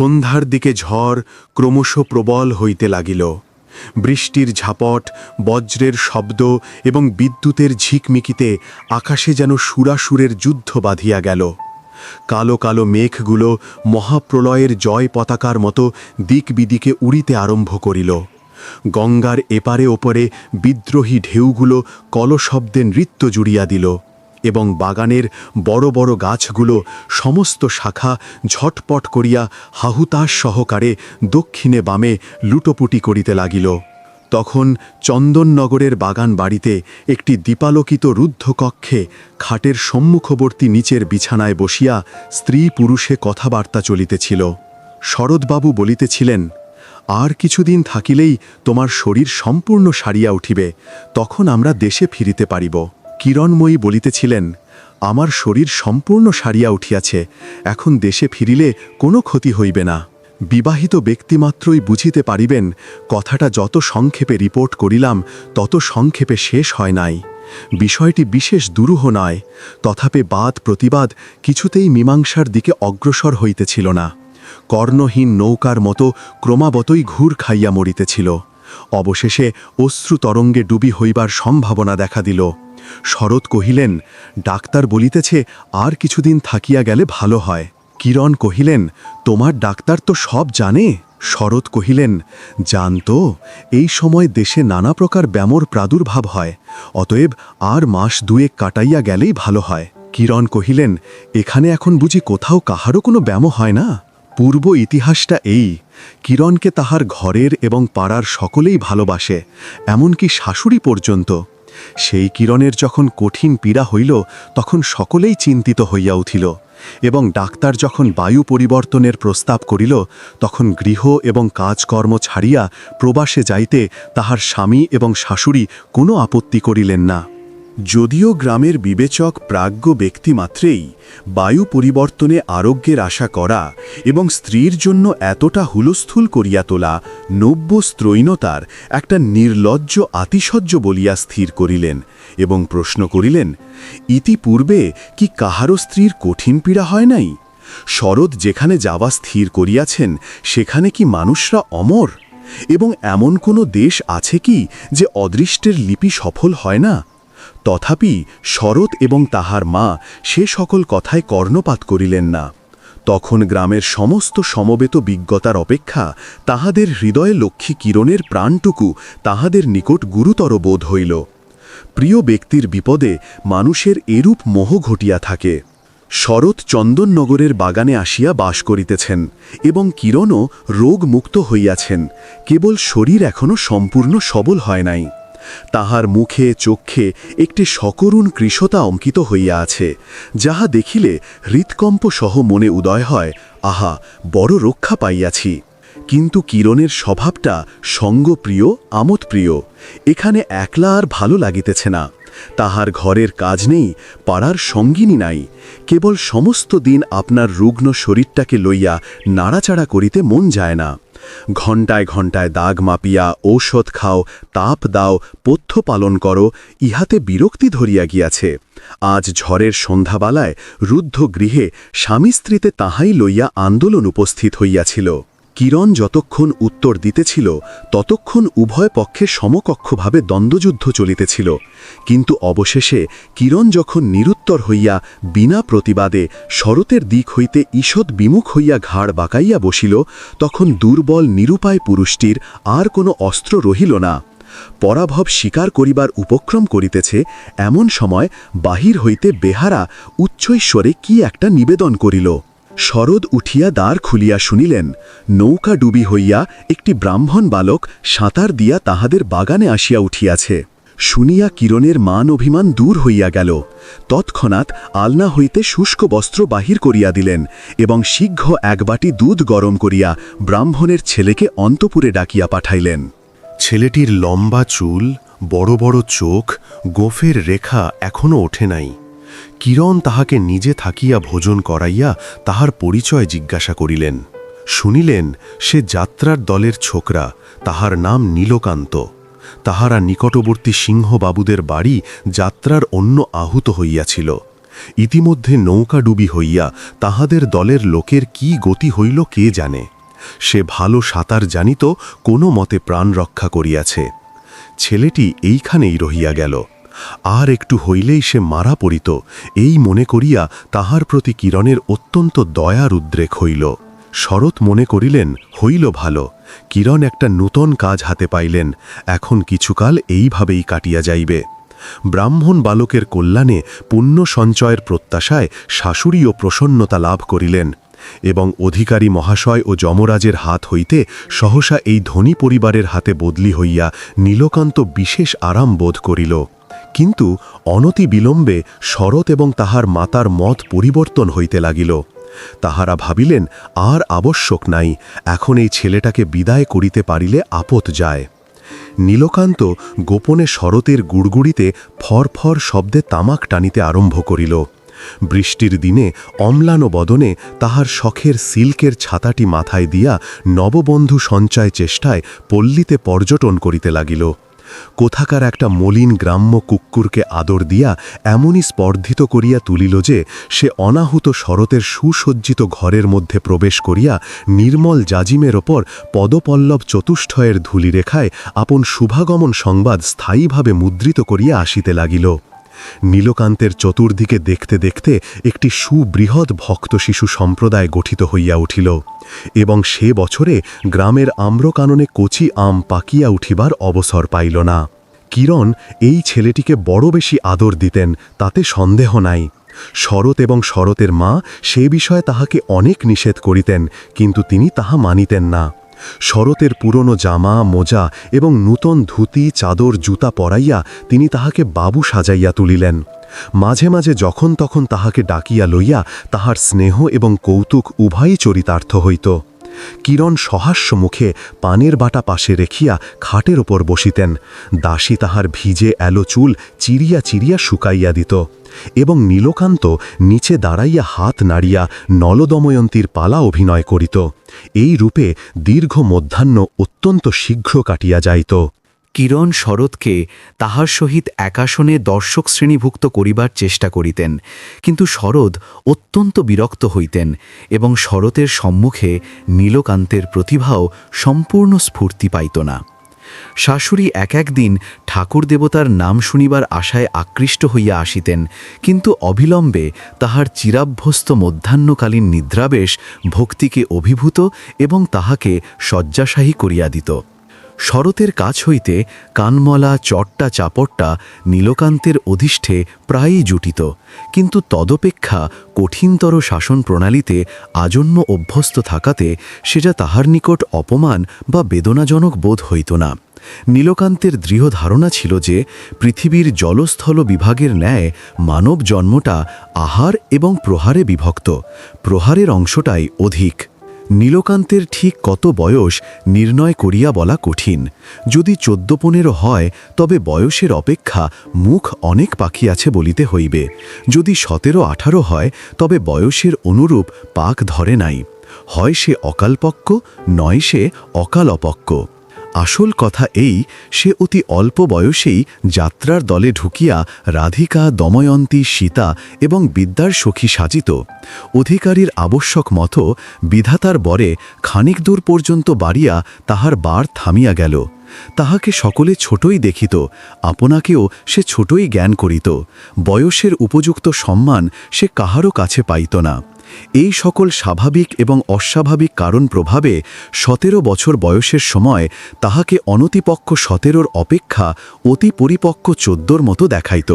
সন্ধ্যার দিকে ঝড় ক্রমশ প্রবল হইতে লাগিল। বৃষ্টির ঝাপট, বজ্রের শব্দ এবং বিদ্যুতের ঝিকমিকিতে আকাশে যেন সুরাসুরের যুদ্ধ বাঁধিয়া গেল। কালো কালো মেঘগুলো মহাপ্রলয়ের জয় পতাকার মতো দিক বিদিকে উড়িতে আরম্ভ করিল। গঙ্গার এপারে ওপরে বিদ্রোহী ঢেউগুলো কলশব্দে নৃত্য জুড়িয়া দিল। এবং বাগানের বড় বড় গাছগুলো সমস্ত শাখা ঝটপট করিয়া হাহুতাস সহকারে দক্ষিণে বামে লুটোপুটি করিতে লাগিল। তখন চন্দননগরের বাগান বাড়িতে একটি দীপালোকিত রুদ্ধ কক্ষে খাটের সম্মুখবর্তী নিচের বিছানায় বসিয়া স্ত্রী পুরুষে কথাবার্তা চলিতেছিল। শরৎবাবু বলিতেছিলেন, আর কিছুদিন থাকিলেই তোমার শরীর সম্পূর্ণ সারিয়া উঠিবে, তখন আমরা দেশে ফিরিতে পারিব। কিরণময়ী বলিতেছিলেন, আমার শরীর সম্পূর্ণ সারিয়া উঠিয়াছে, এখন দেশে ফিরিলে কোনো ক্ষতি হইবে না। বিবাহিত ব্যক্তিমাত্রই বুঝিতে পারিবেন, কথাটা যত সংক্ষেপে রিপোর্ট করিলাম, তত সংক্ষেপে শেষ হয় নাই। বিষয়টি বিশেষ দুরূহ নয়, তথাপি বাদ প্রতিবাদ কিছুতেই মীমাংসার দিকে অগ্রসর হইতেছিল না। কর্ণহীন নৌকার মতো ক্রমাগতই ঘুর খাইয়া মরিতেছিল। অবশেষে অশ্রু তরঙ্গে ডুবি হইবার সম্ভাবনা দেখা দিল। শরৎ কহিলেন, ডাক্তার বলিতেছে আর কিছুদিন থাকিয়া গেলে ভালো হয়। কিরণ কহিলেন, তোমার ডাক্তার তো সব জানে? শরৎ কহিলেন জানতো এই সময় দেশে নানা প্রকার ব্যামোর প্রাদুর্ভাব হয়। অতএব আর মাস দুয়েক কাটাইয়া গেলেই ভালো হয়। কিরণ কহিলেন, এখানে এখন বুঝি কোথাও কাহারও কোনো ব্যামো হয় না? পূর্ব ইতিহাসটা এই, কিরণকে তাহার ঘরের এবং পাড়ার সকলেই ভালোবাসে, এমনকি শাশুড়ি পর্যন্ত। সেই কিরণের যখন কঠিন পীড়া হইল, তখন সকলেই চিন্তিত হইয়া উঠিল এবং ডাক্তার যখন বায়ু পরিবর্তনের প্রস্তাব করিল, তখন গৃহ এবং কাজকর্ম ছাড়িয়া প্রবাসে যাইতে তাহার স্বামী এবং শাশুড়ি কোনো আপত্তি করিলেন না। যদিও গ্রামের বিবেচক প্রাজ্ঞ ব্যক্তিমাত্রেই বায়ু পরিবর্তনে আরোগ্যের আশা করা এবং স্ত্রীর জন্য এতটা হুলস্থুল করিয়া তোলা নব্য স্ত্রৈণতার একটা নির্লজ্জ আতিশয্য বলিয়া স্থির করিলেন এবং প্রশ্ন করিলেন, ইতিপূর্বে কি কাহারও স্ত্রীর কঠিন পীড়া হয় নাই? শরৎ যেখানে যাওয়া স্থির করিয়াছেন, সেখানে কি মানুষরা অমর? এবং এমন কোনো দেশ আছে কি যে অদৃষ্টের লিপি সফল হয় না? তথাপি শরৎ এবং তাহার মা সে সকল কথায় কর্ণপাত করিলেন না। তখন গ্রামের সমস্ত সমবেত বিজ্ঞতার অপেক্ষা তাহাদের হৃদয়ে লক্ষ্মী কিরণের প্রাণটুকু তাহাদের নিকট গুরুতর বোধ হইল। প্রিয় ব্যক্তির বিপদে মানুষের এরূপ মোহ ঘটিয়া থাকে। শরৎ চন্দননগরের বাগানে আসিয়া বাস করিতেছেন এবং কিরণও রোগমুক্ত হইয়াছেন। কেবল শরীর এখনও সম্পূর্ণ সবল হয় নাই। তাহার মুখে চক্ষে একটি সকরুণ কৃষতা অঙ্কিত হইয়া আছে, যাহা দেখিলে হৃৎকম্প সহ মনে উদয় হয়, আহা, বড় রক্ষা পাইয়াছি। কিন্তু কিরণের স্বভাবটা সঙ্গপ্রিয়, আমোদপ্রিয়, এখানে একলা আর ভালো লাগিতেছে না। তাহার ঘরের কাজ নেই, পাড়ার সঙ্গিনী নাই। কেবল সমস্ত দিন আপনার রুগ্ন শরীরটাকে লইয়া নাড়াচাড়া করিতে মন যায় না। ঘণ্টায় ঘণ্টায় দাগ মাপিয়া ঔষধ খাও, তাপ দাও, পথ্য পালন করো, ইহাতে বিরক্তি ধরিয়া গিয়াছে। আজ ঝড়ের সন্ধ্যাবেলায় রুদ্ধ গৃহে স্বামী স্ত্রীতে তাহাই লইয়া আন্দোলন উপস্থিত হইয়াছিল। কিরণ যতক্ষণ উত্তর দিতেছিল, ততক্ষণ উভয় পক্ষে সমকক্ষভাবে দ্বন্দ্বযুদ্ধ চলিতেছিল। কিন্তু অবশেষে কিরণ যখন নিরুত্তর হইয়া বিনা প্রতিবাদে শরতের দিক হইতে ঈষৎ বিমুখ হইয়া ঘাড় বাঁকাইয়া বসিল, তখন দুর্বল নিরুপায় পুরুষটির আর কোনো অস্ত্র রহিল না। পরাভব স্বীকার করিবার উপক্রম করিতেছে, এমন সময় বাহির হইতে বেহারা উচ্চৈশ্বরে কি একটা নিবেদন করিল। শরদ উঠিয়া দ্বার খুলিয়া শুনিলেন, নৌকা ডুবি হইয়া একটি ব্রাহ্মণ বালক সাঁতার দিয়া তাহাদের বাগানে আসিয়া উঠিয়াছে। শুনিয়া কিরণের মান অভিমান দূর হইয়া গেল। তৎক্ষণাৎ আলনা হইতে শুষ্ক বস্ত্র বাহির করিয়া দিলেন এবং শীঘ্র এক বাটি দুধ গরম করিয়া ব্রাহ্মণের ছেলেকে অন্তপুরে ডাকিয়া পাঠাইলেন। ছেলেটির লম্বা চুল, বড় বড় চোখ, গোফের রেখা এখনও ওঠে নাই। কিরণ তাহাকে নিজে থাকিয়া ভোজন করাইয়া তাহার পরিচয় জিজ্ঞাসা করিলেন। শুনিলেন, সে যাত্রার দলের ছোকরা, তাহার নাম নীলকান্ত। তাহারা নিকটবর্তী সিংহবাবুদের বাড়ি যাত্রার অন্য আহুত হইয়াছিল। ইতিমধ্যে নৌকাডুবি হইয়া তাহাদের দলের লোকের কি গতি হইল কে জানে। সে ভালো সাঁতার জানিত কোনো মতে প্রাণ রক্ষা করিয়াছে। ছেলেটি এইখানেই রহিয়া গেল। আর একটু হইলেই সে মারা পড়িত, এই মনে করিয়া তাহার প্রতি কিরণের অত্যন্ত দয়ার উদ্রেক হইল। শরৎ মনে করিলেন, হইল ভালো, কিরণ একটা নূতন কাজ হাতে পাইলেন, এখন কিছুকাল এইভাবেই কাটিয়া যাইবে। ব্রাহ্মণ বালকের কল্যাণে পুণ্য সঞ্চয়ের প্রত্যাশায় শাশুড়িও প্রসন্নতা লাভ করিলেন এবং অধিকারী মহাশয় ও যমরাজের হাত হইতে সহসা এই ধনী পরিবারের হাতে বদলি হইয়া নীলকান্ত বিশেষ আরাম বোধ করিল। কিন্তু অনতি বিলম্বে শরৎ এবং তাহার মাতার মত পরিবর্তন হইতে লাগিল। তাহারা ভাবিলেন, আর আবশ্যক নাই, এখন এই ছেলেটাকে বিদায় করিতে পারিলে আপত যায়। নীলকান্ত গোপনে শরতের গুড়গুড়িতে ফরফর শব্দে তামাক টানিতে আরম্ভ করিল। বৃষ্টির দিনে অম্লান বদনে তাহার শখের সিল্কের ছাতাটি মাথায় দিয়া নববন্ধু সঞ্চয় চেষ্টায় পল্লীতে পর্যটন করিতে লাগিল। কোথাকার একটা মলিন গ্রাম্য কুক্কুরকে আদর দিয়া এমনই স্পর্ধিত করিয়া তুলিল যে সে অনাহুত শরতের সুসজ্জিত ঘরের মধ্যে প্রবেশ করিয়া নির্মল জাজিমের ওপর পদপল্লব চতুষ্ঠয়ের ধূলিরেখায় আপন শুভাগমন সংবাদ স্থায়ীভাবে মুদ্রিত করিয়া আসিতে লাগিল। নীলকান্তের চতুর্দিকে দেখতে দেখতে একটি সুবৃহৎ ভক্ত শিশু সম্প্রদায় গঠিত হইয়া উঠিল, এবং সে বছরে গ্রামের আম্রকাননে কচি আম পাকিয়া উঠিবার অবসর পাইল না। কিরণ এই ছেলেটিকে বড় বেশি আদর দিতেন, তাতে সন্দেহ নাই। শরৎ এবং শরতের মা সে বিষয়ে তাহাকে অনেক নিষেধ করিতেন, কিন্তু তিনি তাহা মানিতেন না। শরতের পুরনো জামা, মোজা এবং নূতন ধুতি, চাদর, জুতা পরাইয়া তিনি তাহাকে বাবু সাজাইয়া তুলিলেন। মাঝে মাঝে যখন তখন তাহাকে ডাকিয়া লইয়া তাহার স্নেহ এবং কৌতুক উভয়ই চরিতার্থ হইত। কিরণ সহাস্য মুখে পানের বাটা পাশে রেখিয়া খাটের ওপর বসিতেন। দাসী তাহার ভিজে এলো চুল চিরিয়া চিরিয়া শুকাইয়া দিত। এবং নীলকান্ত নিচে দাঁড়াইয়া হাত নাড়িয়া নলদময়ন্তীর পালা অভিনয় করিত। এই রূপে দীর্ঘ মধ্যাহ্ন অত্যন্ত শীঘ্র কাটিয়া যাইত। কিরণ শরৎকে তাহার সহিত একাশনে দর্শক শ্রেণীভুক্ত করিবার চেষ্টা করিতেন, কিন্তু শরৎ অত্যন্ত বিরক্ত হইতেন এবং শরতের সম্মুখে নীলকান্তের প্রতিভাও সম্পূর্ণ স্ফূর্তি পাইত না। শাশুড়ি এক একদিন ঠাকুর দেবতার নাম শুনিবার আশায় আকৃষ্ট হইয়া আসিতেন, কিন্তু অবিলম্বে তাহার চিরাভ্যস্ত মধ্যাহ্নকালীন নিদ্রাবেশ ভক্তিকে অভিভূত এবং তাহাকে শয্যাশাহী করিয়া দিত। শরতের কাছ হইতে কানমলা, চট্টা, চাপট্টা নীলকান্তের অধিষ্ঠে প্রায়ই জুটিত। কিন্তু তদপেক্ষা কঠিনতর শাসন প্রণালীতে আজন্য অভ্যস্ত থাকাতে সেটা তাহার নিকট অপমান বা বেদনাজনক বোধ হইত না। নীলকান্তের দৃঢ় ধারণা ছিল যে পৃথিবীর জলস্থল বিভাগের ন্যায় মানব জন্মটা আহার এবং প্রহারে বিভক্ত। প্রহারের অংশটাই অধিক। নীলকান্তের ঠিক কত বয়স নির্ণয় করিয়া বলা কঠিন। যদি চোদ্দ পনেরো হয়, তবে বয়সের অপেক্ষা মুখ অনেক পাখি আছে বলিতে হইবে। যদি সতেরো আঠারো হয়, তবে বয়সের অনুরূপ পাক ধরে নাই। হয় সে অকালপক্ক, নয় সে অকাল অপক্ক আসল কথা এই, সে অতি অল্প বয়সেই যাত্রার দলে ঢুকিয়া রাধিকা, দময়ন্তী, সীতা এবং বিদ্যার সখী সাজিত। অধিকারীর আবশ্যক মতো বিধাতার বরে খানিক দূর পর্যন্ত বাড়িয়া তাহার বার থামিয়া গেল। তাহাকে সকলে ছোটই দেখিত, আপনাকেও সে ছোটই জ্ঞান করিত। বয়সের উপযুক্ত সম্মান সে কাহারও কাছে পাইত না। এই সকল স্বাভাবিক এবং অস্বাভাবিক কারণ প্রভাবে সতেরো বছর বয়সের সময় তাহাকে অনতিপক্ষ সতেরোর অপেক্ষা অতি পরিপক্ক চোদ্দোর মতো দেখাইত।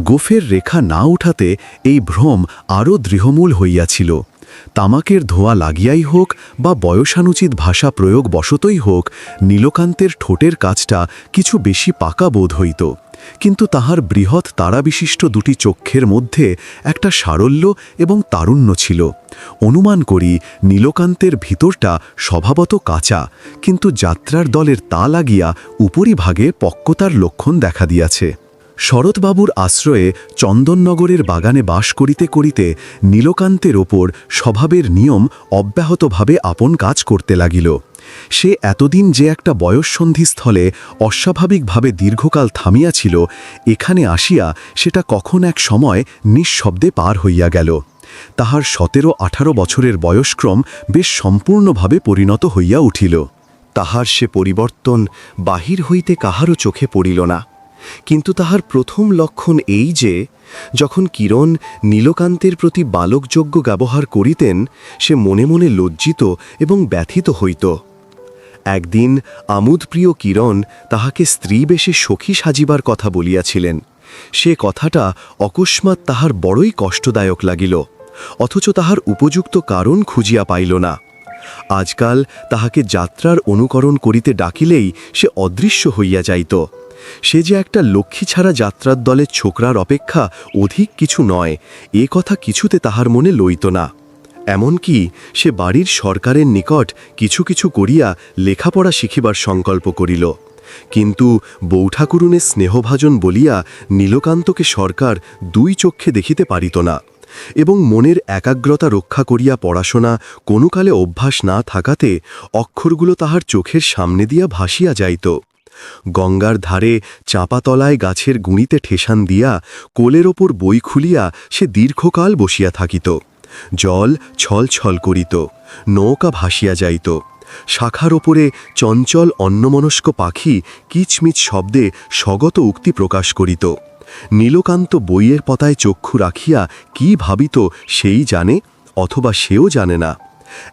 গোফের রেখা না উঠাতে এই ভ্রম আরও দৃঢ়মূল হইয়াছিল। তামাকের ধোয়া লাগিয়াই হোক বা বয়সানুচিত ভাষা প্রয়োগ বশতই হোক, নীলকান্তের ঠোঁটের কাজটা কিছু বেশি পাকা বোধ হইত। কিন্তু তাহার বৃহৎ তারাবিশিষ্ট দুটি চক্ষের মধ্যে একটা সারল্য এবং তারুণ্য ছিল। অনুমান করি, নীলকান্তের ভিতরটা স্বভাবত কাঁচা, কিন্তু যাত্রার দলের তা লাগিয়া উপরিভাগে পক্কতার লক্ষণ দেখা দিয়াছে। শরৎবাবুর আশ্রয়ে চন্দননগরের বাগানে বাস করিতে করিতে নীলকান্তের ওপর স্বভাবের নিয়ম অব্যাহতভাবে আপন কাজ করতে লাগিল। সে এতদিন যে একটা বয়ঃসন্ধিস্থলে অস্বাভাবিকভাবে দীর্ঘকাল থামিয়াছিল, এখানে আসিয়া সেটা কখন এক সময় নিঃশব্দে পার হইয়া গেল। তাহার সতেরো আঠারো বছরের বয়স্ক্রম বেশ সম্পূর্ণভাবে পরিণত হইয়া উঠিল। তাহার সে পরিবর্তন বাহির হইতে কাহারও চোখে পড়িল না। কিন্তু তাহার প্রথম লক্ষণ এই যে, যখন কিরণ নীলকান্তের প্রতি বালকযোগ্য ব্যবহার করিতেন, সে মনে মনে লজ্জিত এবং ব্যথিত হইত। একদিন আমোদপ্রিয় কিরণ তাহাকে স্ত্রী বেশে সখী সাজিবার কথা বলিয়াছিলেন। সে কথাটা অকস্মাৎ তাহার বড়ই কষ্টদায়ক লাগিল, অথচ তাহার উপযুক্ত কারণ খুঁজিয়া পাইল না। আজকাল তাহাকে যাত্রার অনুকরণ করিতে ডাকিলেই সে অদৃশ্য হইয়া যাইত। সে যে একটা লক্ষ্মী ছাড়া যাত্রার দলের ছোকরার অপেক্ষা অধিক কিছু নয়, এ কথা কিছুতে তাহার মনে লইত না। এমনকি সে বাড়ির সরকারের নিকট কিছু কিছু করিয়া লেখাপড়া শিখিবার সংকল্প করিল। কিন্তু বৌঠাকুরুনের স্নেহভাজন বলিয়া নীলকান্তকে সরকার দুই চক্ষে দেখিতে পারিত না এবং মনের একাগ্রতা রক্ষা করিয়া পড়াশোনা কোনো কালে অভ্যাস না থাকাতে অক্ষরগুলো তাহার চোখের সামনে দিয়া ভাসিয়া যাইত। গঙ্গার ধারে চাঁপাতলায় গাছের গুঁড়িতে ঠেসান দিয়া কোলের ওপর বই খুলিয়া সে দীর্ঘকাল বসিয়া থাকিত। জল ছল ছল করিত, নৌকা ভাসিয়া যাইত। শাখার ওপরে চঞ্চল অন্যমনস্ক পাখি কিচমিচ শব্দে স্বগত উক্তি প্রকাশ করিত। নীলকান্ত বইয়ের পতায় চক্ষু রাখিয়া কি ভাবিত সেই জানে, অথবা সেও জানে না।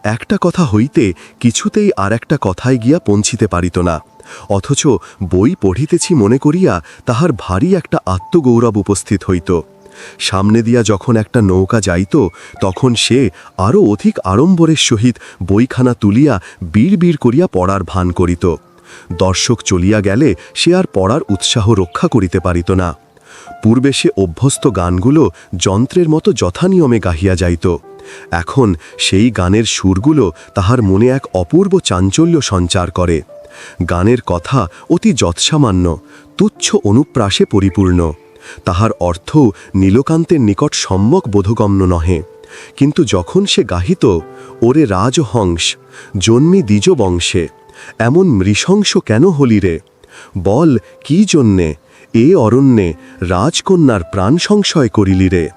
একটা কথা হইতে কিছুতেই আর একটা কথায় গিয়া পৌঁছিতে পারিত না। অথচ বই পড়িতেছি মনে করিয়া তাহার ভারী একটা আত্মগৌরব উপস্থিত হইত। সামনে দিয়া যখন একটা নৌকা যাইত, তখন সে আরও অধিক আড়ম্বরের সহিত বইখানা তুলিয়া বীর বীর করিয়া পড়ার ভান করিত। দর্শক চলিয়া গেলে সে আর পড়ার উৎসাহ রক্ষা করিতে পারিত না। পূর্বে সে অভ্যস্ত গানগুলো যন্ত্রের মতো যথানিয়মে গাহিয়া যাইত। এখন সেই গানের সুরগুলো তাহার মনে এক অপূর্ব চাঞ্চল্য সঞ্চার করে। গানের কথা অতি যৎসামান্য, তুচ্ছ অনুপ্রাসে পরিপূর্ণ। তাহার অর্থ নীলকান্তের নিকট সম্যক বোধগম্য নহে। কিন্তু যখন সে গাহিত, ওরে রাজহংস, জন্মি দ্বিজ বংশে এমন মৃশংস কেন হলি রে? বল, কি জন্যে? এ অরণ্যে রাজকন্যার প্রাণ সংশয় করিলি রে?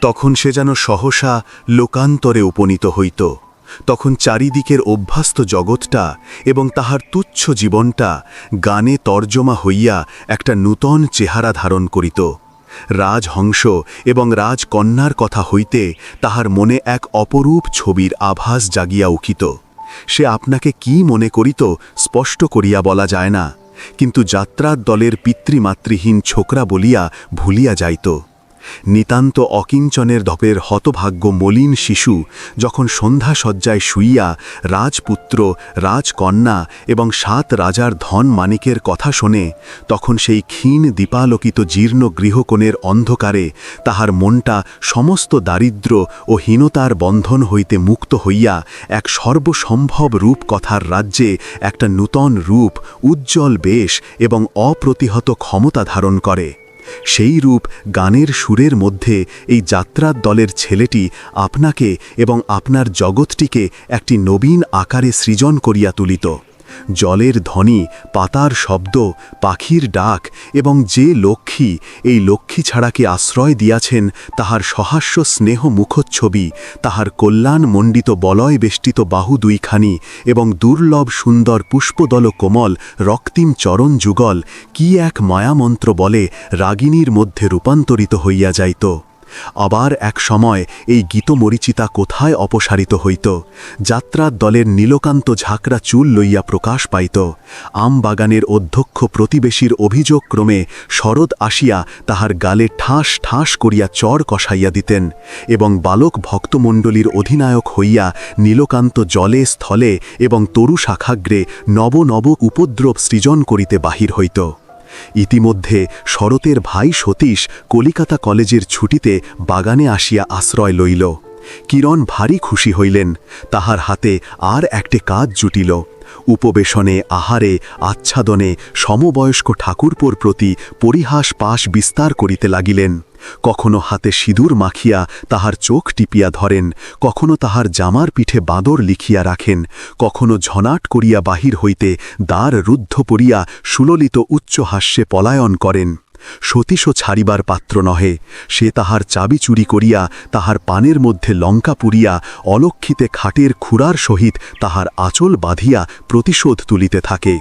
তখন সে যেন সহসা লোকান্তরে উপনীত হইত। তখন চারিদিকের অভ্যস্ত জগৎটা এবং তাহার তুচ্ছ জীবনটা গানে তর্জমা হইয়া একটা নূতন চেহারা ধারণ করিত। রাজহংস এবং রাজকন্যার কথা হইতে তাহার মনে এক অপরূপ ছবির আভাস জাগিয়া উঠিত। সে আপনাকে কি মনে করিত স্পষ্ট করিয়া বলা যায় না, কিন্তু যাত্রার দলের পিতৃমাতৃহীন ছোকরা বলিয়া ভুলিয়া যাইত। নিতান্ত অকিঞ্চনের ধপের হতভাগ্য মলিন শিশু যখন সন্ধ্যা সজ্জায় শুইয়া রাজপুত্র, রাজকন্যা এবং সাত রাজার ধন মানিকের কথা শোনে, তখন সেই ক্ষীণ দীপালোকিত জীর্ণ গৃহকোণের অন্ধকারে তাহার মনটা সমস্ত দারিদ্র ও হীনতার বন্ধন হইতে মুক্ত হইয়া এক সর্বসম্ভব রূপকথার রাজ্যে একটা নূতন রূপ, উজ্জ্বল বেশ এবং অপ্রতিহত ক্ষমতা ধারণ করে। সেই রূপ গানের সুরের মধ্যে এই যাত্রার দলের ছেলেটি আপনাকে এবং আপনার জগৎটিকে একটি নবীন আকারে সৃজন করিয়া তুলিত। জলের ধ্বনি, পাতার শব্দ, পাখির ডাক এবং যে লক্ষ্মী এই লক্ষ্মী ছাড়াকে আশ্রয় দিয়াছেন তাহার সহাস্য স্নেহ মুখচ্ছবি, তাহার কল্যাণ মণ্ডিত বলয় বেষ্টিত বাহু দুইখানি এবং দুর্লভ সুন্দর পুষ্পদল কোমল রক্তিম চরণ যুগল, কি এক মায়ামন্ত্র বলে রাগিনীর মধ্যে রূপান্তরিত হইয়া যাইত। আবার এক সময় এই গীতমরিচিতা কোথায় অপসারিত হইত? যাত্রার দলের নীলকান্ত ঝাঁকড়া চুল লইয়া প্রকাশ পাইত। আম বাগানের অধ্যক্ষ প্রতিবেশীর অভিযোগ ক্রমে শরৎ আসিয়া তাহার গালে ঠাস ঠাস করিয়া চর কষাইয়া দিতেন এবং বালক ভক্তমণ্ডলীর অধিনায়ক হইয়া নীলকান্ত জলে, স্থলে এবং তরু শাখাগ্রে নব নব উপদ্রব সৃজন করিতে বাহির হইত। ইতিমধ্যে শরতের ভাই সতীশ কলিকাতা কলেজের ছুটিতে বাগানে আসিয়া আশ্রয় লইল। কিরণ ভারী খুশি হইলেন। তাহার হাতে আর একটি কাজ জুটিল। উপবেশনে, আহারে, আচ্ছাদনে সমবয়স্ক ঠাকুরপোর প্রতি পরিহাস পাশ বিস্তার করিতে লাগিলেন। কখনো হাতে সিঁদুর মাখিয়া তাহার চোখ টিপিয়া ধরেন, কখনো তাহার জামার পিঠে বাঁদর লিখিয়া রাখেন, কখনো ঝনাট করিয়া বাহির হইতে দ্বার রুদ্ধ পড়িয়া সুললিত উচ্চ হাস্যে পলায়ন করেন। সতীশও ছাড়িবার পাত্র নহে। সে তাহার চাবি চুরি করিয়া, তাহার পানের মধ্যে লঙ্কা পুরিয়া অলক্ষিতে খাটের খুরার সহিত তাহার আঁচল বাঁধিয়া প্রতিশোধ তুলিতে থাকে।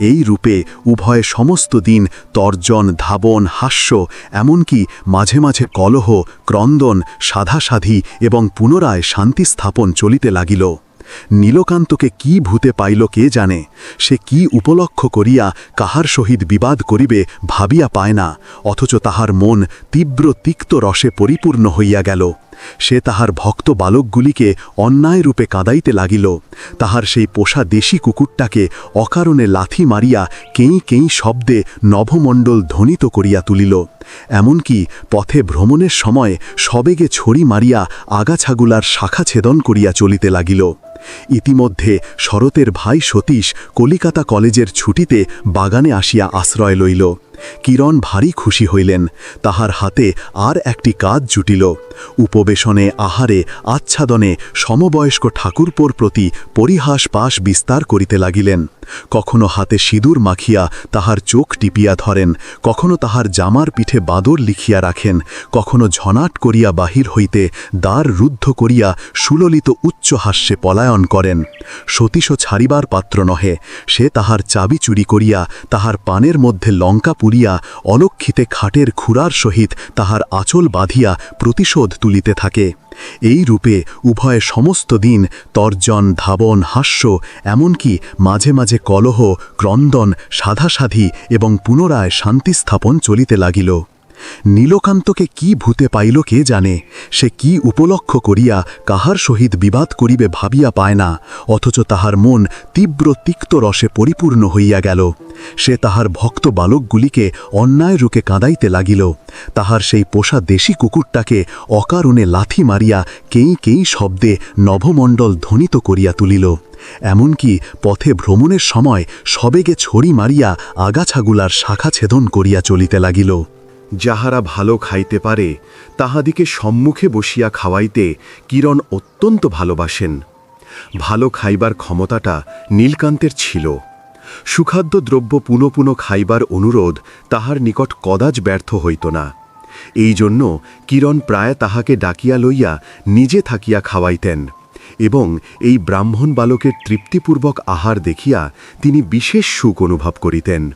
এই রূপে উভয়ে সমস্ত দিন তর্জন, ধাবন, হাস্য, এমনকি মাঝে মাঝে কলহ, ক্রন্দন, সাধাসাধি এবং পুনরায় শান্তি স্থাপন চলিতে লাগিল। নীলকান্তকে কি ভূতে পাইল কে জানে? সে কি উপলক্ষ করিয়া কাহার সহিত বিবাদ করিবে ভাবিয়া পায় না, অথচ তাহার মন তীব্র তিক্ত রসে পরিপূর্ণ হইয়া গেল। সে তাহার ভক্ত বালকগুলিকে অন্যায় রূপে কাঁদাইতে লাগিল। তাহার সেই পোষা দেশি কুকুরটাকে অকারণে লাথি মারিয়া কেঁই কেই শব্দে নভমণ্ডল ধ্বনিত করিয়া তুলিল। এমনকি পথে ভ্রমণের সময় সবেগে ছড়ি মারিয়া আগাছাগুলার শাখা ছেদন করিয়া চলিতে লাগিল। ইতিমধ্যে শরতের ভাই সতীশ কলিকাতা কলেজের ছুটিতে বাগানে আসিয়া আশ্রয় লইল। কিরণ ভারী খুশি হইলেন। তাহার হাতে আর একটি কাজ জুটিল। উপবেশনে আহারে, আচ্ছাদনে সমবয়স্ক ঠাকুরপোর প্রতি পরিহাস পাশ বিস্তার করিতে লাগিলেন। কখনো হাতে সিঁদুর মাখিয়া তাহার চোখ টিপিয়া ধরেন, কখনো তাহার জামার পিঠে বাদর লিখিয়া রাখেন, কখনো ঝনাট করিয়া বাহির হইতে দ্বার রুদ্ধ করিয়া সুললিত উচ্চ হাস্যে পলায়ন করেন। সতীশ ছাড়িবার পাত্র নহে, সে তাহার চাবি চুরি করিয়া তাহার পানের মধ্যে লঙ্কা পুরিয়া অলক্ষিতে খাটের খুরার সহিত তাহার আচল বাঁধিয়া প্রতিশোধ তুলিতে থাকে। এই রূপে উভয়ে সমস্ত দিন তর্জন, ধাবন, হাস্য, এমনকি মাঝে মাঝে কলহ, ক্রন্দন, সাধাসাধি এবং পুনরায় শান্তি স্থাপন চলিতে লাগিল। নীলকান্তকে কি ভূতে পাইল কে জানে? সে কি উপলক্ষ করিয়া কাহার সহিত বিবাদ করিবে ভাবিয়া পায় না, অথচ তাহার মন তীব্র তিক্ত রসে পরিপূর্ণ হইয়া গেল। সে তাহার ভক্ত বালকগুলিকে অন্যায় রূপে কাঁদাইতে লাগিল। তাহার সেই পোষা দেশি কুকুরটাকে অকারণে লাথি মারিয়া কেই কেই শব্দে নভমণ্ডল ধ্বনিত করিয়া তুলিল। এমনকি পথে ভ্রমণের সময় সবেগে ছড়ি মারিয়া আগাছাগুলার শাখা ছেদন করিয়া চলিতে লাগিল। যাহারা ভালো খাইতে পারে, তাহাদিকে সম্মুখে বসিয়া খাওয়াইতে কিরণ অত্যন্ত ভালোবাসেন। ভালো খাইবার ক্ষমতাটা নীলকান্তের ছিল। সুখাদ্য দ্রব্য পুনঃ পুনঃ খাইবার অনুরোধ তাহার নিকট কদাচ ব্যর্থ হইত না। এই জন্য কিরণ প্রায় তাহাকে ডাকিয়া লইয়া নিজে থাকিয়া খাওয়াইতেন এবং এই ব্রাহ্মণ বালকের তৃপ্তিপূর্বক আহার দেখিয়া তিনি বিশেষ সুখ অনুভব করিতেন।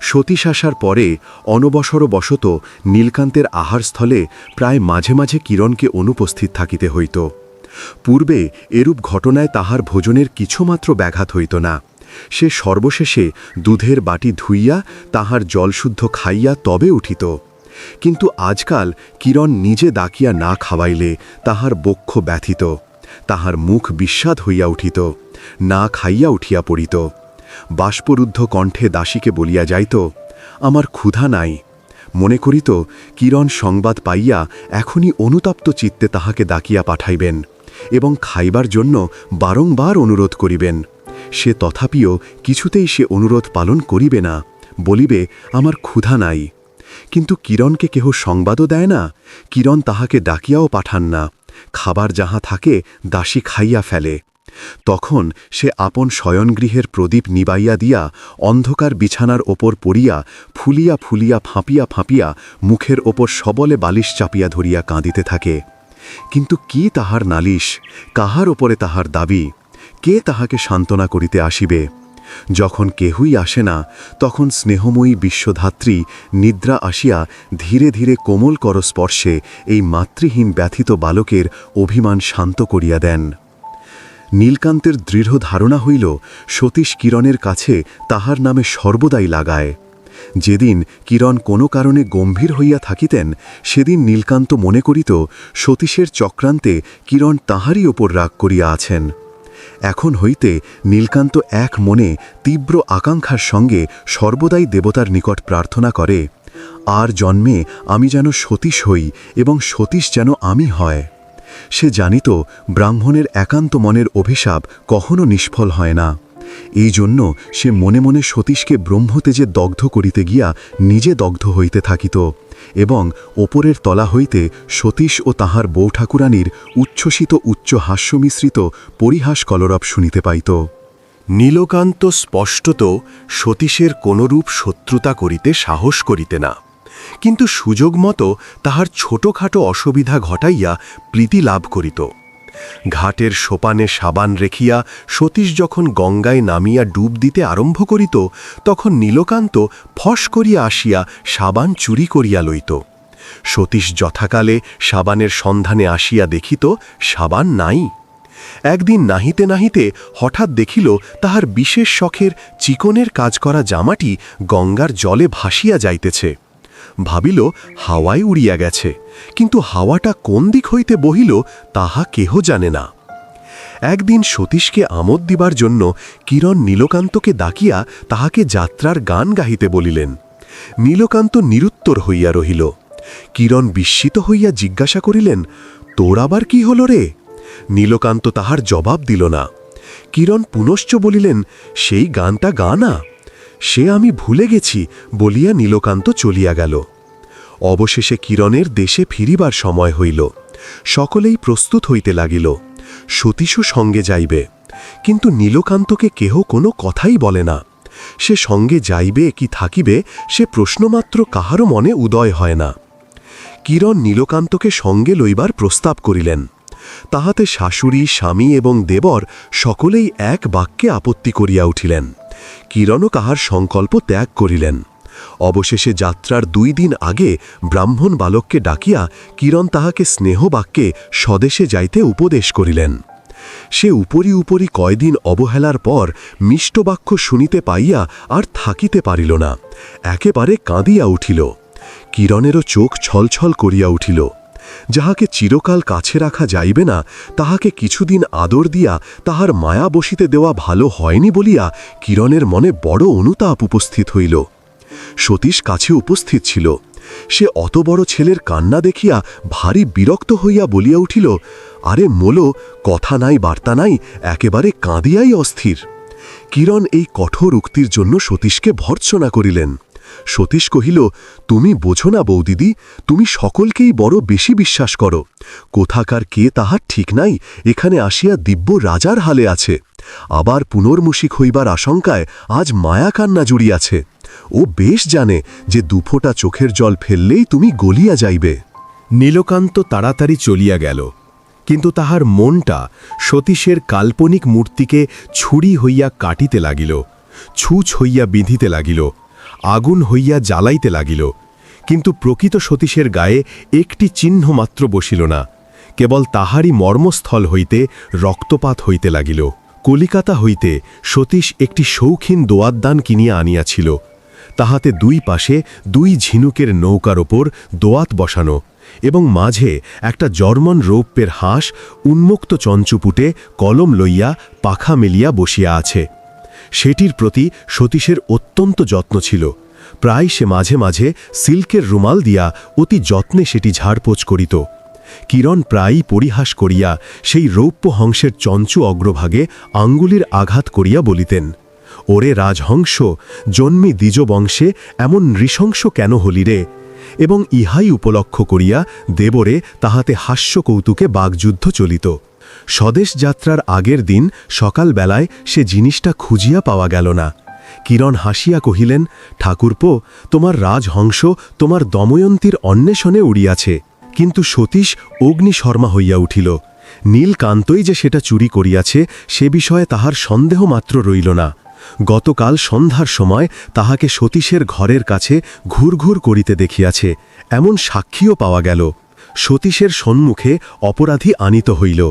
সতীশ আসার পরে অনবসরবশত নীলকান্তের আহারস্থলে প্রায় মাঝে মাঝে কিরণকে অনুপস্থিত থাকিতে হইত। পূর্বে এরূপ ঘটনায় তাহার ভোজনের কিছুমাত্র ব্যাঘাত হইত না। সে সর্বশেষে দুধের বাটি ধুইয়া তাহার জলশুদ্ধ খাইয়া তবে উঠিত। কিন্তু আজকাল কিরণ নিজে দাকিয়া না খাওয়াইলে তাহার বক্ষ ব্যথিত, তাহার মুখ বিস্বাদ হইয়া উঠিত, না খাইয়া উঠিয়া পড়িত। বাষ্পরুদ্ধ কণ্ঠে দাসীকে বলিয়া যাইত, আমার ক্ষুধা নাই। মনে করিত কিরণ সংবাদ পাইয়া এখনই অনুতপ্ত চিত্তে তাহাকে ডাকিয়া পাঠাইবেন এবং খাইবার জন্য বারংবার অনুরোধ করিবেন। সে তথাপিও কিছুতেই সে অনুরোধ পালন করিবে না, বলিবে, আমার ক্ষুধা নাই। কিন্তু কিরণকে কেহ সংবাদও দেয় না, কিরণ তাহাকে ডাকিয়াও পাঠান না। খাবার যাহা থাকে দাসী খাইয়া ফেলে। তখন সে আপন শয়নগৃহের প্রদীপ নিবাইয়া দিয়া অন্ধকার বিছানার ওপর পড়িয়া ফুলিয়া ফুলিয়া ফাঁপিয়া ফাঁপিয়া মুখের ওপর সবলে বালিশ চাপিয়া ধরিয়া কাঁদিতে থাকে। কিন্তু কি তাহার নালিশ, কাহার ওপরে তাহার দাবি, কে তাহাকে সান্ত্বনা করিতে আসিবে? যখন কেহই আসে না, তখন স্নেহময়ী বিশ্বধাত্রী নিদ্রা আসিয়া ধীরে ধীরে কোমল করস্পর্শে এই মাতৃহীন ব্যথিত বালকের অভিমান শান্ত করিয়া দেন। নীলকান্তের দৃঢ় ধারণা হইল, সতীশ কিরণের কাছে তাহার নামে সর্বদাই লাগায়। যেদিন কিরণ কোনো কারণে গম্ভীর হইয়া থাকিতেন, সেদিন নীলকান্ত মনে করিত, সতীশের চক্রান্তে কিরণ তাহারই ওপর রাগ করিয়া আছেন। এখন হইতে নীলকান্ত এক মনে তীব্র আকাঙ্ক্ষার সঙ্গে সর্বদাই দেবতার নিকট প্রার্থনা করে, আর জন্মে আমি যেন সতীশ হই এবং সতীশ যেন আমি হয়। সে জানিত, ব্রাহ্মণের একান্ত মনের অভিশাপ কখনো নিষ্ফল হয় না। এই জন্য সে মনে মনে সতীশকে ব্রহ্মতেজে দগ্ধ করিতে গিয়া নিজে দগ্ধ হইতে থাকিত এবং ওপরের তলা হইতে সতীশ ও তাহার বউ ঠাকুরানীর উচ্ছ্বসিত উচ্চ হাস্যমিশ্রিত পরিহাস কলরব শুনিতে পাইত। নীলকান্ত স্পষ্টত সতীশের কোনরূপ শত্রুতা করিতে সাহস করিতে না। কিন্তু সুযোগ মতো তাহার ছোটখাটো অসুবিধা ঘটাইয়া প্রীতি লাভ করিত। ঘাটের সোপানে সাবান রেখিয়া সতীশ যখন গঙ্গায় নামিয়া ডুব দিতে আরম্ভ করিত, তখন নীলকান্ত ফস করিয়া আসিয়া সাবান চুরি করিয়া লইত। সতীশ যথাকালে সাবানের সন্ধানে আসিয়া দেখিত সাবান নাই। একদিন নাহিতে নাহিতে হঠাৎ দেখিল তাহার বিশেষ শখের চিকনের কাজ করা জামাটি গঙ্গার জলে ভাসিয়া যাইতেছে। ভাবিল হাওয়ায় উড়িয়া গেছে। কিন্তু হাওয়াটা কোন দিক হইতে বহিল, তাহা কেহ জানে না। একদিন সতীশকে আমোদ দিবার জন্য কিরণ নীলকান্তকে ডাকিয়া তাহাকে যাত্রার গান গাহিতে বলিলেন। নীলকান্ত নিরুত্তর হইয়া রহিল। কিরণ বিস্মিত হইয়া জিজ্ঞাসা করিলেন, তোর আবার কি হল রে? নীলকান্ত তাহার জবাব দিল না। কিরণ পুনশ্চ বলিলেন, সেই গানটা গা না। সে আমি ভুলে গেছি বলিয়া নীলকান্ত চলিয়া গেল। অবশেষে কিরণের দেশে ফিরিবার সময় হইল। সকলেই প্রস্তুত হইতে লাগিল। সতীশও সঙ্গে যাইবে। কিন্তু নীলকান্তকে কেহ কোনো কথাই বলে না। সে সঙ্গে যাইবে কি থাকিবে সে প্রশ্নমাত্র কাহারও মনে উদয় হয় না। কিরণ নীলকান্তকে সঙ্গে লইবার প্রস্তাব করিলেন। তাহাতে শাশুড়ি, স্বামী এবং দেবর সকলেই এক বাক্যে আপত্তি করিয়া উঠিলেন। কিরণও কাহার সংকল্প ত্যাগ করিলেন। অবশেষে যাত্রার দুই দিন আগে ব্রাহ্মণ বালককে ডাকিয়া কিরণ তাহাকে স্নেহবাক্যে স্বদেশে যাইতে উপদেশ করিলেন। সে উপরি উপরি কয়দিন অবহেলার পর মিষ্টবাক্য শুনিতে পাইয়া আর থাকিতে পারিল না। একেবারে কাঁদিয়া উঠিল। কিরণেরও চোখ ছলছল করিয়া উঠিল। যাহাকে চিরকাল কাছে রাখা যাইবে না, তাহাকে কিছুদিন আদর দিয়া তাহার মায়া বসিতে দেওয়া ভালো হয়নি বলিয়া কিরণের মনে বড় অনুতাপ উপস্থিত হইল। সতীশ কাছে উপস্থিত ছিল। সে অত বড় ছেলের কান্না দেখিয়া ভারী বিরক্ত হইয়া বলিয়া উঠিল, আরে মোলো, কথা নাই, বার্তা নাই, একেবারে কাঁদিয়াই অস্থির। কিরণ এই কঠোর উক্তির জন্য সতীশকে ভর্ৎসনা করিলেন। সতীশ কহিল, তুমি বোঝো না বৌদিদি, তুমি সকলকেই বড় বেশি বিশ্বাস করো। কোথাকার কে তাহার ঠিক নাই, এখানে আসিয়া দিব্য রাজার হালে আছে। আবার পুনর্মুষিক হইবার আশঙ্কায় আজ মায়া কান্না জুড়িয়াছে। ও বেশ জানে যে দুফোটা চোখের জল ফেললেই তুমি গলিয়া যাইবে। নীলকান্ত তাড়াতাড়ি চলিয়া গেল, কিন্তু তাহার মনটা সতীশের কাল্পনিক মূর্তিকে ছুরি হইয়া কাটিতে লাগিল, ছুঁচ হইয়া বিঁধিতে লাগিল আগুন হইয়া জ্বালাইতে লাগিল, কিন্তু প্রকৃত সতীশের গায়ে একটি চিহ্ন মাত্র বসিল না, কেবল তাহারই মর্মস্থল হইতে রক্তপাত হইতে লাগিল। কলিকাতা হইতে সতীশ একটি শৌখিন দোয়াতদান কিনিয়া আনিয়াছিল, তাহাতে দুই পাশে দুই ঝিনুকের নৌকার ওপর দোয়াত বসানো এবং মাঝে একটা জর্মন রৌপ্যের হাঁস উন্মুক্ত চঞ্চুপুটে কলম লইয়া পাখা মেলিয়া বসিয়া আছে। সেটির প্রতি সতীশের অত্যন্ত যত্ন ছিল। প্রায় সে মাঝে মাঝে সিল্কের রুমাল দিয়া অতি যত্নে সেটি ঝাড়পোছ করিত। কিরণ প্রায়ই পরিহাস করিয়া সেই রৌপ্য হংসের চঞ্চু অগ্রভাগে আঙ্গুলির আঘাত করিয়া বলিতেন, ওরে রাজহংস, জন্মি দ্বিজ বংশে এমন নৃশংস কেন হলি রে? এবং ইহাই উপলক্ষ করিয়া দেবরে তাহাতে হাস্য কৌতুকে বাগযুদ্ধ চলিত। স্বদেশ যাত্রার আগের দিন সকালবেলায় সে জিনিসটা খুঁজিয়া পাওয়া গেল না। কিরণ হাসিয়া কহিলেন, ঠাকুরপো, তোমার রাজহংস তোমার দময়ন্তীর অন্বেষণে উড়িয়াছে। কিন্তু সতীশ অগ্নিশর্মা হইয়া উঠিল। নীলকান্তই যে সেটা চুরি করিয়াছে সে বিষয়ে তাহার সন্দেহ মাত্র রইল না। গতকাল সন্ধ্যার সময় তাহাকে সতীশের ঘরের কাছে ঘুরঘুর করিতে দেখিয়াছে, এমন সাক্ষীও পাওয়া গেল। সতীশের সম্মুখে অপরাধী আনিত হইল।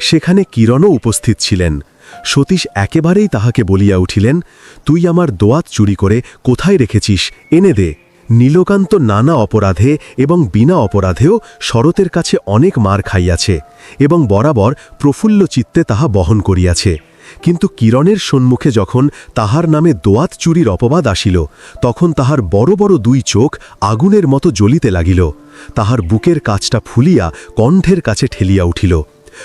সেখানে কিরণও উপস্থিত ছিলেন। সতীশ একেবারেই তাহাকে বলিয়া উঠিলেন, তুই আমার দোয়াত চুরি করে কোথায় রেখেছিস? এনে দে। নীলকান্ত নানা অপরাধে এবং বিনা অপরাধেও শরতের কাছে অনেক মার খাইয়াছে এবং বরাবর প্রফুল্ল চিত্তে তাহা বহন করিয়াছে। কিন্তু কিরণের সম্মুখে যখন তাহার নামে দোয়াত চুরির অপবাদ আসিল, তখন তাহার বড় বড় দুই চোখ আগুনের মতো জ্বলিতে লাগিল। তাহার বুকের কাজটা ফুলিয়া কণ্ঠের কাছে ঠেলিয়া উঠিল।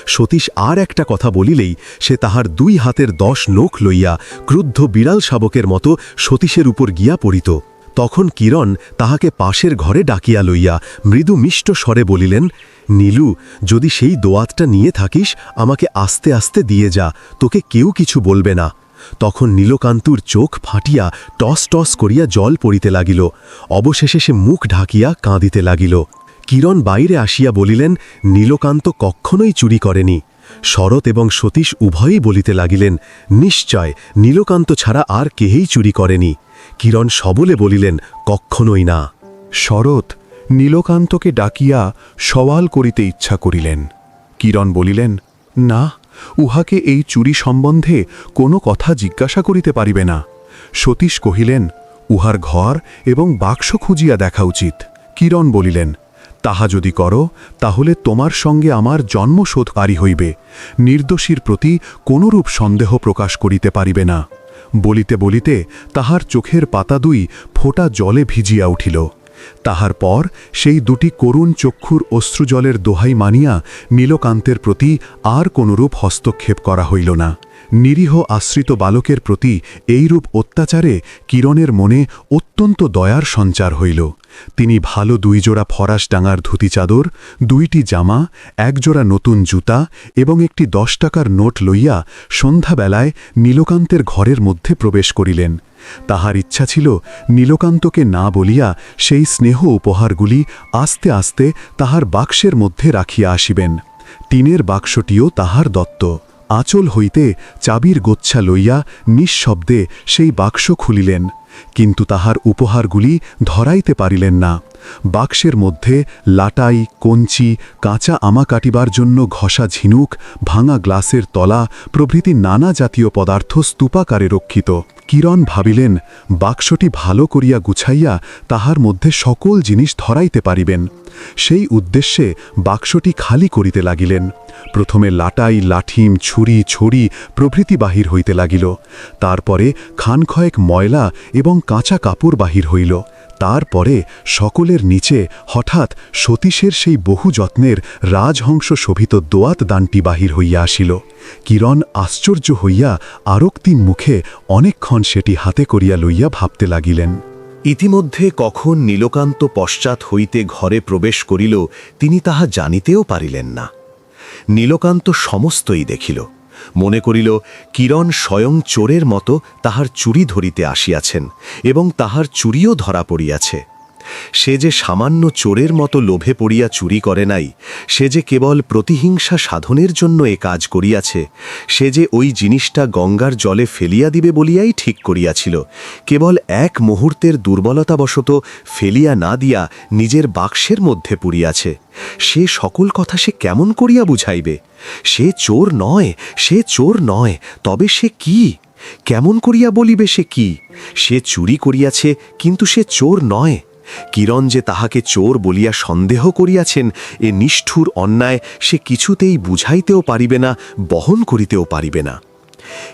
সতীশ আর একটা কথা বলিলেই সে তাহার দুই হাতের দশ নোখ লইয়া ক্রুদ্ধ বিড়াল শাবকের মতো সতীশের উপর গিয়া পড়িত। তখন কিরণ তাহাকে পাশের ঘরে ডাকিয়া লইয়া মৃদু মিষ্ট স্বরে বলিলেন, নীলু, যদি সেই দোয়াতটা নিয়ে থাকিস, আমাকে আস্তে আস্তে দিয়ে যা, তোকে কেউ কিছু বলবে না। তখন নীলকান্তুর চোখ ফাটিয়া টস টস করিয়া জল পড়িতে লাগিল। অবশেষে সে মুখ ঢাকিয়া কাঁদিতে লাগিল। কিরণ বাইরে আসিয়া বলিলেন, নীলকান্ত কখনোই চুরি করেনি। শরৎ এবং সতীশ উভয়ই বলিতে লাগিলেন, নিশ্চয় নীলকান্ত ছাড়া আর কেহেই চুরি করেনি। কিরণ সবলে বলিলেন কখনোই না। শরৎ, নীলকান্তকে ডাকিয়া সওয়াল করিতে ইচ্ছা করিলেন। কিরণ বলিলেন, না, উহাকে এই চুরি সম্বন্ধে কোনো কথা জিজ্ঞাসা করিতে পারিবে না। সতীশ কহিলেন, উহার ঘর এবং বাক্স খুঁজিয়া দেখা উচিত। কিরণ বলিলেন তাহা যদি করো, তাহলে তোমার সঙ্গে আমার জন্মশোধকারী হইবে। নির্দোষীর প্রতি কোনরূপ সন্দেহ প্রকাশ করিতে পারিবে না। বলিতে বলিতে তাহার চোখের পাতা দুই ফোঁটা জলে ভিজিয়া উঠিল। তাহার পর সেই দুটি করুণ চক্ষুর অশ্রুজলের দোহাই মানিয়া নীলকান্তের প্রতি আর কোনরূপ হস্তক্ষেপ করা হইল না। নিরীহ আশ্রিত বালকের প্রতি এইরূপ অত্যাচারে কিরণের মনে অত্যন্ত দয়ার সঞ্চার হইল। তিনি ভালো দুই জোড়া ফরাস ডাঙার ধুতি চাদর, দুইটি জামা, একজোড়া নতুন জুতা এবং একটি দশ টাকার নোট লইয়া সন্ধ্যাবেলায় নীলকান্তের ঘরের মধ্যে প্রবেশ করিলেন। তাহার ইচ্ছা ছিল নীলকান্তকে না বলিয়া সেই স্নেহ উপহারগুলি আস্তে আস্তে তাহার বাক্সের মধ্যে রাখিয়া আসিবেন। টিনের বাক্সটিও তাহার দত্ত। আঁচল হইতে চাবির গোচ্ছা লইয়া নিঃশব্দে সেই বাক্স খুলিলেন, কিন্তু তাহার উপহারগুলি ধরাইতে পারিলেন না। বাক্সের মধ্যে লাটাই, কঞ্চি, কাঁচা আমা কাটিবার জন্য ঘষা ঝিনুক, ভাঙা গ্লাসের তলা প্রভৃতি নানা জাতীয় পদার্থ স্তূপাকারে রক্ষিত। কিরণ ভাবিলেন, বাক্সটি ভালো করিয়া গুছাইয়া তাহার মধ্যে সকল জিনিস ধরাইতে পারিবেন। সেই উদ্দেশ্যে বাক্সটি খালি করিতে লাগিলেন। প্রথমে লাটাই, লাঠিম, ছুরি ছড়ি প্রভৃতি বাহির হইতে লাগিল। তারপরে খানখয়েক ময়লা এবং কাঁচা কাপড় বাহির হইল। তারপরে সকলের নিচে হঠাৎ সতীশের সেই বহু যত্নের রাজহংস শোভিত দোয়াত দানটি বাহির হইয়া আসিল। কিরণ আশ্চর্য হইয়া আরক্তিম মুখে অনেকক্ষণ সেটি হাতে করিয়া লইয়া ভাবতে লাগিলেন। ইতিমধ্যে কখন নীলকান্ত পশ্চাৎ হইতে ঘরে প্রবেশ করিল, তিনি তাহা জানিতেও পারিলেন না। নীলকান্ত সমস্তই দেখিল। মনে করিল, কিরণ স্বয়ং চোরের মতো তাহার চুরি ধরিতে আসিয়াছেন এবং তাহার চুরিও ধরা পড়িয়াছে। সে যে সামান্য চোরের মতো লোভে পড়িয়া চুরি করে নাই, সে যে কেবল প্রতিহিংসা সাধনের জন্য এ কাজ করিয়াছে, সে যে ওই জিনিসটা গঙ্গার জলে ফেলিয়া দিবে বলিয়াই ঠিক করিয়াছিল, কেবল এক মুহূর্তের দুর্বলতাবশত ফেলিয়া না দিয়া নিজের বাক্সের মধ্যে পুরিয়াছে সে সকল কথা সে কেমন করিয়া বুঝাইবে? সে চোর নয়, সে চোর নয়, তবে সে কি? কেমন করিয়া বলিবে সে কি? সে চুরি করিয়াছে, কিন্তু সে চোর নয়। কিরণ যে তাহাকে চোর বলিয়া সন্দেহ করিয়াছেন, এ নিষ্ঠুর অন্যায় সে কিছুতেই বুঝাইতেও পারিবে না, বহন করিতেও পারিবে না।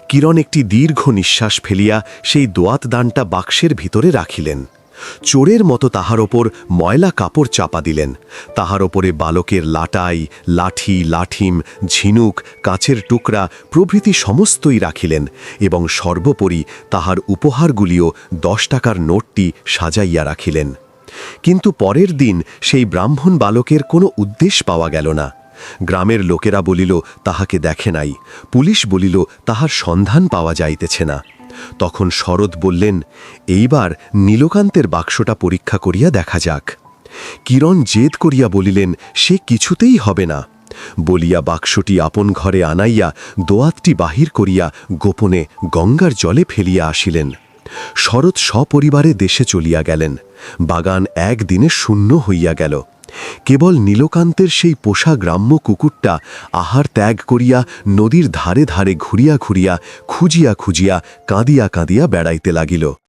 কিরণ একটি দীর্ঘ নিঃশ্বাস ফেলিয়া সেই দোয়াত দানটা বাক্সের ভিতরে রাখিলেন। চোরের মতো তাহার ওপর ময়লা কাপড় চাপা দিলেন। তাহার ওপরে বালকের লাটাই, লাঠি, লাঠিম, ঝিনুক কাছের টুকরা প্রভৃতি সমস্তই রাখিলেন এবং সর্বোপরি তাহার উপহারগুলিও দশ টাকার নোটটি সাজাইয়া রাখিলেন। কিন্তু পরের দিন সেই ব্রাহ্মণ বালকের কোনো উদ্দেশ্য পাওয়া গেল না। গ্রামের লোকেরা বলিল, তাহাকে দেখে নাই। পুলিশ বলিল, তাহার সন্ধান পাওয়া যাইতেছে না। তখন শরৎ বললেন, এইবার নীলকান্তের বাক্সটা পরীক্ষা করিয়া দেখা যাক। কিরণ জেদ করিয়া বলিলেন, সে কিছুতেই হবে না। বলিয়া বাক্সটি আপন ঘরে আনাইয়া দোয়াতটি বাহির করিয়া গোপনে গঙ্গার জলে ফেলিয়া আসিলেন। শরৎ সপরিবারে দেশে চলিয়া গেলেন। বাগান একদিনে শূন্য হইয়া গেল। কেবল নীলকান্তের সেই পোষা গ্রাম্য কুকুরটা আহার ত্যাগ করিয়া নদীর ধারে ধারে ঘুরিয়া ঘুরিয়া খুঁজিয়া খুঁজিয়া কাঁদিয়া কাঁদিয়া বেড়াইতে লাগিল।